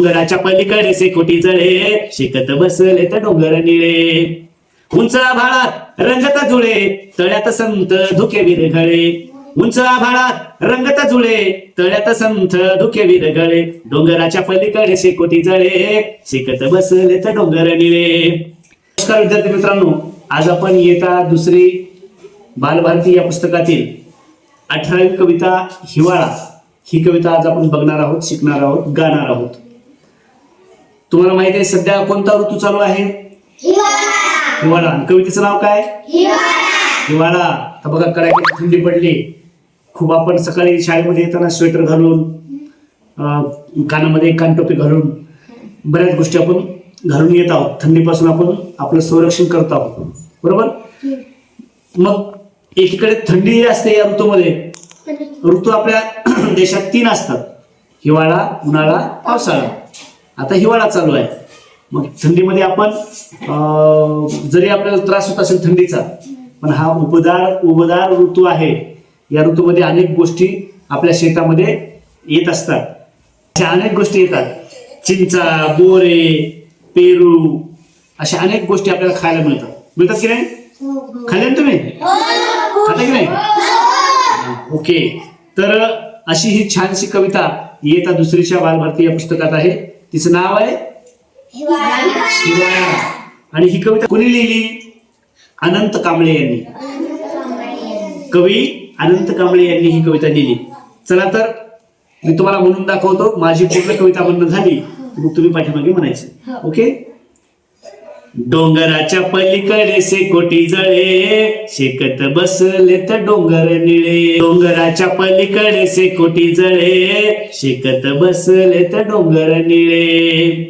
डोंगराच्या पलीकडे से कोटी जळे शिकत बसले तर डोंगर निळे. उंच आभाळात रंगत जुळे तळ्यात संत धुके विरघळे. उंच आभाळात रंगत जुळे तळ्यात संत धुके विरघळे. डोंगराच्या पलीकडे से कोटी जळे शिकत बसले तर डोंगर निळे. नमस्कार विद्यार्थी मित्रांनो आज आपण येता दुसरी बालभारती या पुस्तकातील अठरावी कविता हिवाळा. ही कविता आज आपण बघणार आहोत शिकणार आहोत गाणार आहोत. तुम्हाला माहिती आहे सध्या कोणता ऋतू चालू आहे? हिवाळा. कवितेचं नाव काय? हिवाळा. तर बघा कडाक्याची थंडी पडली. खूप आपण सकाळी शाळेमध्ये येताना स्वेटर घालून कानामध्ये कानटोपी घालून बऱ्याच गोष्टी आपण घालून येत आहोत. थंडीपासून आपण आपलं संरक्षण करत आहोत. बरोबर? मग एकीकडे थंडी असते या ऋतूमध्ये. ऋतू आपल्या देशात तीन असतात. हिवाळा उन्हाळा पावसाळा. आता हिवाळा चालू आहे. मग थंडीमध्ये आपण जरी आपल्याला त्रास होत असेल थंडीचा पण हा उपदार उबदार ऋतू आहे. या ऋतूमध्ये अनेक गोष्टी आपल्या शेतामध्ये येत असतात. अशा अनेक गोष्टी येतात. चिंचा बोरे पेरू अशा अनेक गोष्टी आपल्याला खायला मिळतात. मिळतात की नाही? खाल्ल्या ना तुम्ही? खाता की नाही? ओके. तर अशी ही छानशी कविता येता दुसरीच्या बालभारती या पुस्तकात आहे. तिचं नाव आहे? हिवाळा आणि ही कविता कोणी लिहिली? अनंत कांबळे यांनी. कवी अनंत कांबळे यांनी ही कविता लिहिली. चला तर मी तुम्हाला म्हणून दाखवतो माझी पूर्ण कविता म्हणणं झाली मग तुम्ही पाठीमागे म्हणायचे. ओके? डोंगराच्या पलीकडे से कोटी जळे. शेकत बसले तर डोंगर निळे. डोंगराच्या पलीकडे से कोटी जळे. शेकत बसले तर डोंगर निळे.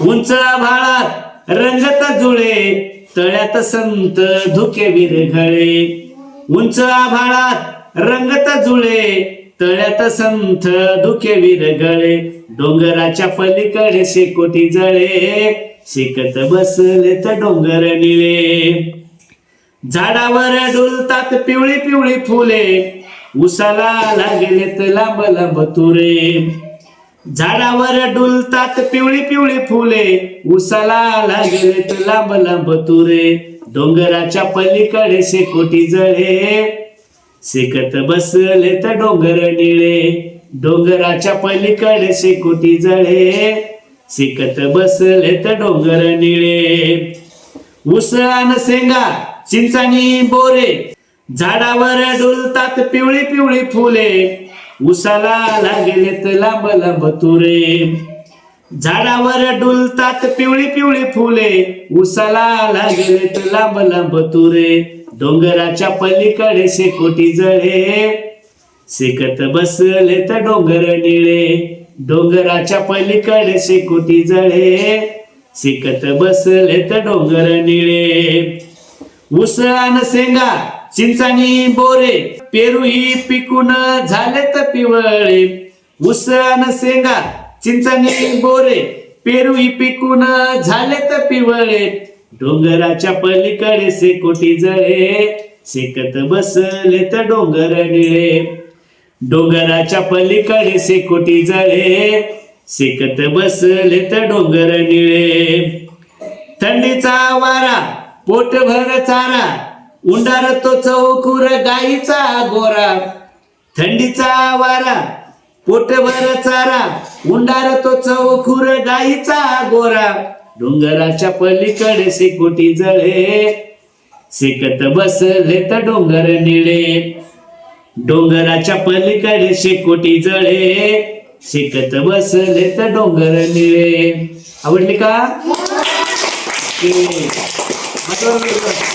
उंच भाळात रंगत जुळे. तळ्यात संत धुके विरघळे. उंच आभाळात रंगत जुळे. तळ्यात संत धुके विरघळे. डोंगराच्या पलीकडे शेकोटी जळे. शिकत बसले तर डोंगर निळे. झाडावर डुलतात पिवळी पिवळी फुले उसाला लागलेत लांब लांब तुरे. झाडावर डुलतात पिवळी पिवळी फुले उसाला लागलेत लांब लांब तुरे. डोंगराच्या पलीकडे शेकोटी जळे. शेकत बसले तर डोंगर निळे डोंगराच्या पलीकडे शेकोटी जळे. शेकत बसलेत डोंगर निळे उस अन शेंगा चिंचानी बोरे झाडावर डुलतात पिवळी पिवळी फुले उसाला लागलेत लांब लांब तुरे झाडावर डुलतात पिवळी पिवळी फुले उसाला लागलेत लांब लांब तुरे डोंगराच्या पलीकडे शेकोटी जळे शेकत बसलेत डोंगर निळे डोंगराच्या पलीकडे शेकोटी जळे. शेकत बसले तर डोंगर निळे. उसळान शेंगा चिंचानी बोरे. पेरू ही पिकून झाले तर पिवळे. उसळान शेंगा चिंचानी बोरे. पेरू ही पिकून झाले तर पिवळे. डोंगराच्या पलीकडे शेकोटी जळे. शेकत बसले तर डोंगर निळे. डोंगराच्या पलीकडे शेकोटी जळे. शेकत बसले तर डोंगर निळे. थंडीचा वारा पोटभर चारा. उंडार तो चौकुर गाईचा गोरा. थंडीचा वारा पोटभर चारा. उंडार तो चौकुर गाईचा गोरा. डोंगराच्या पलीकडे शेकोटी जळे. शेकत बसले तर डोंगर निळे. डोंगराच्या पलीकडे शेकोटी जळे. शेकत बसले तर डोंगर निळे. आवडली का? बरोबर.